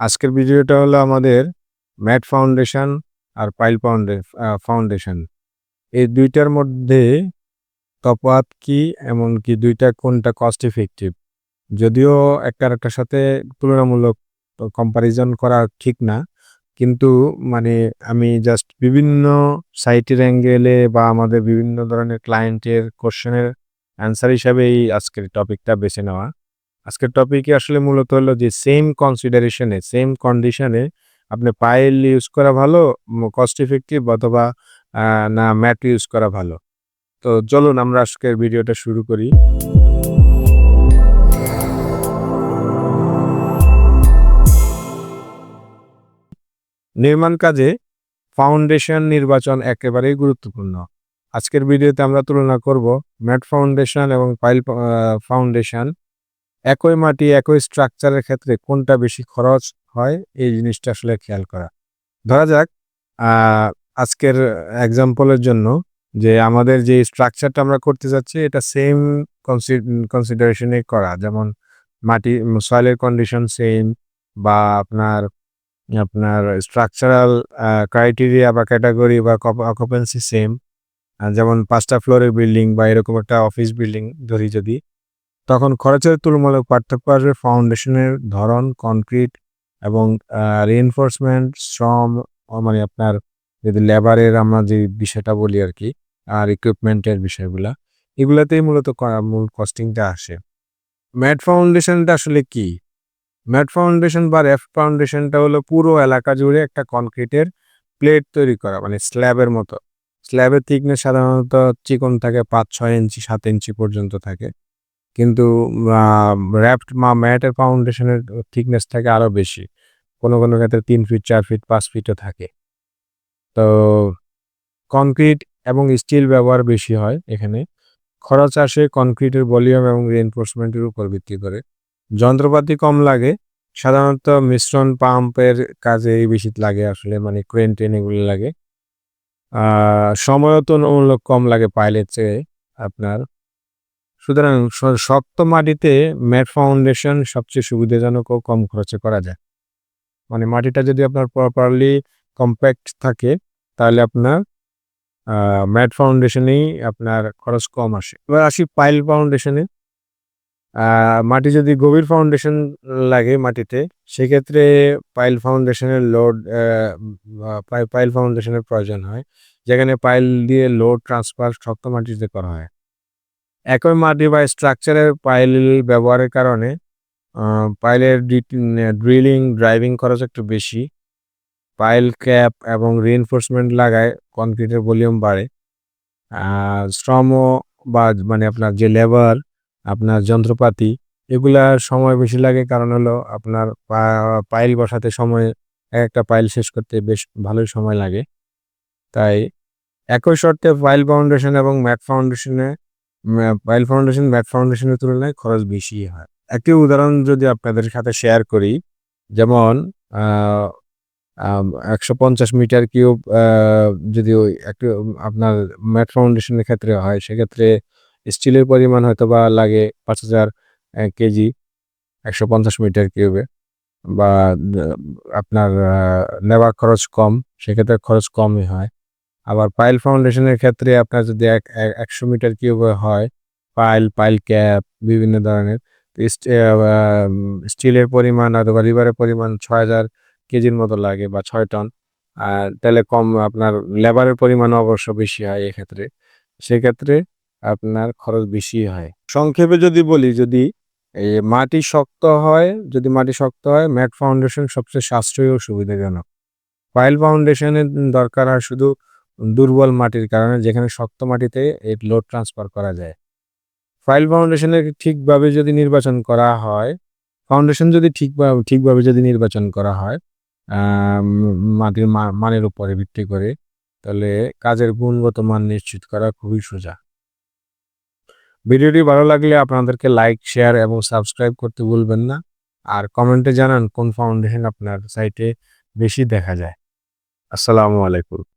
আজকের ভিডিওটা হলো আমাদের ম্যাট ফাউন্ডেশন আর পাইল ফাউন্ডেশন। এই দুইটার মধ্যে তফাৎ কি এমনকি দুইটা কোনটা কস্ট ইফেক্টিভ যদিও একটা আরেকটার সাথে তুলনামূলক কম্পারিজন করা ঠিক না, কিন্তু মানে আমি জাস্ট বিভিন্ন সাইটের অ্যাঙ্গেলে বা আমাদের বিভিন্ন ধরনের ক্লায়েন্টের কোশ্চেনের অ্যান্সার হিসাবে এই আজকের টপিকটা বেছে নেওয়া। আজকের টপিকে আসলে মূলত হলো যে সেম কনসিডারেশনে সেম কন্ডিশনে আপনি পাইল ইউজ করা ভালো কস্ট ইফেক্টিভ অথবা না ম্যাট ইউজ করা ভালো। তো চলুন আমরা আজকের ভিডিওটা শুরু করি। নির্মাণ কাজে ফাউন্ডেশন নির্বাচন একেবারেই গুরুত্বপূর্ণ। আজকের ভিডিওতে আমরা তুলনা করব ম্যাট ফাউন্ডেশন এবং পাইল ফাউন্ডেশন একই মাটি, একই স্ট্রাকচারের ক্ষেত্রে কোনটা বেশি খরচ হয়, এই জিনিসটা আসলে খেয়াল করা। ধরা যাক আজকের এক্সাম্পলের জন্য যে আমাদের যে স্ট্রাকচারটা আমরা করতে যাচ্ছি, এটা সেম কনসিডারেশনে করা। যেমন মাটি সয়েলের কন্ডিশন সেম বা আপনার আপনার স্ট্রাকচারাল ক্রাইটেরিয়া বা ক্যাটাগরি বা অকুপেন্সি সেম যেমন পাঁচটা ফ্লোরের বিল্ডিং বা এরকম একটা অফিস বিল্ডিং ধরি যদি। তখন খরচের তুলনামূলক পার্থক্য আসবে ফাউন্ডেশনের ধরন কনক্রিট এবং রিএনফোর্সমেন্ট শ্রম মানে আপনার যদি লেবারের আমরা যে বিষয়টা বলি আর কি, আর ইকুইপমেন্টের বিষয়গুলা, এগুলাতেই মূলত মূল কস্টিংটা আসে। ম্যাট ফাউন্ডেশনটা আসলে কি? ম্যাট ফাউন্ডেশন বা রেফ ফাউন্ডেশনটা হলো পুরো এলাকা জুড়ে একটা কনক্রিটের প্লেট তৈরি করা মানে স্ল্যাবের মতো। স্ল্যাবের থিকনেস সাধারণত চিকন থাকে পাঁচ, ছয় ইঞ্চি, সাত ইঞ্চি পর্যন্ত থাকে। কিন্তু র্যাপড বা ম্যাটের ফাউন্ডেশনের থিকনেস থাকে আরও বেশি। কোনো কোনো ক্ষেত্রে তিন ফিট চার ফিট পাঁচ ফিটও থাকে। তো কনক্রিট এবং স্টিল ব্যবহার বেশি হয় এখানে। খরচ আসে কনক্রিটের ভলিউম এবং রিএনফোর্সমেন্টের উপর ভিত্তি করে। যন্ত্রপাতি কম লাগে। সাধারণত মিশ্রণ পাম্পের কাজে বেশি লাগে আসলে মানে ক্রেন ট্রেন এগুলো লাগে। সময়ও তুলনামূলক কম লাগে পাইলের চেয়ে আপনার। সুতরাং শক্ত মাটিতে ম্যাট ফাউন্ডেশন সবচেয়ে সুবিধাজনক ও কম খরচে করা যায়। মানে মাটিটা যদি আপনার প্রপারলি কম্প্যাক্ট থাকে, তাহলে আপনার ম্যাট ফাউন্ডেশনেই আপনার খরচ কম আসে। এবার আসি পাইল ফাউন্ডেশনে মাটি যদি গভীর ফাউন্ডেশন লাগে মাটিতে, সেক্ষেত্রে পাইল ফাউন্ডেশনের লোড পাইল ফাউন্ডেশনের প্রয়োজন হয়। যেখানে পাইল দিয়ে লোড ট্রান্সফার শক্ত মাটিতে করা হয়। একই মাটি বা স্ট্রাকচারের পাইল ব্যবহারের কারণে পাইলের ড্রিলিং ড্রাইভিং খরচ একটু বেশি। পাইল ক্যাপ এবং রিএনফোর্সমেন্ট লাগায় কনক্রিটের ভলিউম বাড়ে। আর শ্রমও বা মানে আপনার যে লেবার আপনার যন্ত্রপাতি, এগুলার সময় বেশি লাগে কারণ হলো আপনার পাইল বসাতে সময়, এক একটা পাইল শেষ করতে বেশ ভালোই সময় লাগে। তাই একই শর্তে পাইল ফাউন্ডেশন এবং ম্যাট ফাউন্ডেশনে পাইল ফাউন্ডেশন ম্যাট ফাউন্ডেশনের তুলনায় খরচ বেশি হয়। একটি উদাহরণ যদি আপনাদের সাথে শেয়ার করি, যেমন একশো পঞ্চাশ মিটার কিউব যদি ওই একটু আপনার ম্যাট ফাউন্ডেশনের ক্ষেত্রে হয়, সেক্ষেত্রে স্টিলের পরিমাণ হয়তো বা লাগে পাঁচ হাজার কেজি একশো পঞ্চাশ মিটার কিউবে বা, আপনার লেবার খরচ কম, সেক্ষেত্রে খরচ কমই হয়। আবার পাইল ফাউন্ডেশনের ক্ষেত্রে আপনার যদি এক, এক- একশো মিটার কিউবে হয় পাইল পাইল ক্যাপ বিভিন্ন ধরনের স্টিলের পরিমাণ অথবা রিভারের পরিমাণ ছয় হাজার কেজির মতো লাগে বা ছয় টন আর তাহলে কম আপনার লেবারের পরিমাণ অবশ্য বেশি হয় এক্ষেত্রে, সেক্ষেত্রে আপনার খরচ বেশি হয়। সংক্ষেপে যদি বলি, যদি মাটি শক্ত হয়, যদি মাটি শক্ত হয় ম্যাট ফাউন্ডেশন সবচেয়ে সাশ্রয়ী ও সুবিধাজনক। পাইল ফাউন্ডেশনের দরকার হয় শুধু দুর্বল মাটির কারণে যেখানে শক্ত মাটিতে এই লোড ট্রান্সফার করা যায়। ফাইল ফাউন্ডেশনের ঠিকভাবে যদি নির্বাচন করা হয় ফাউন্ডেশন যদি ঠিকভাবে ঠিকভাবে যদি নির্বাচন করা হয় মাটির মানের উপরে ভিত্তি করে, তাহলে কাজের গুণগত মান নিশ্চিত করা খুবই সোজা। ভিডিওটি ভালো লাগলে আপনাদেরকে লাইক শেয়ার এবং সাবস্ক্রাইব করতে ভুলবেন না। আর কমেন্টে জানান কোন ফাউন্ডেশন আপনার সাইটে বেশি দেখা যায়। আসসালামু আলাইকুম।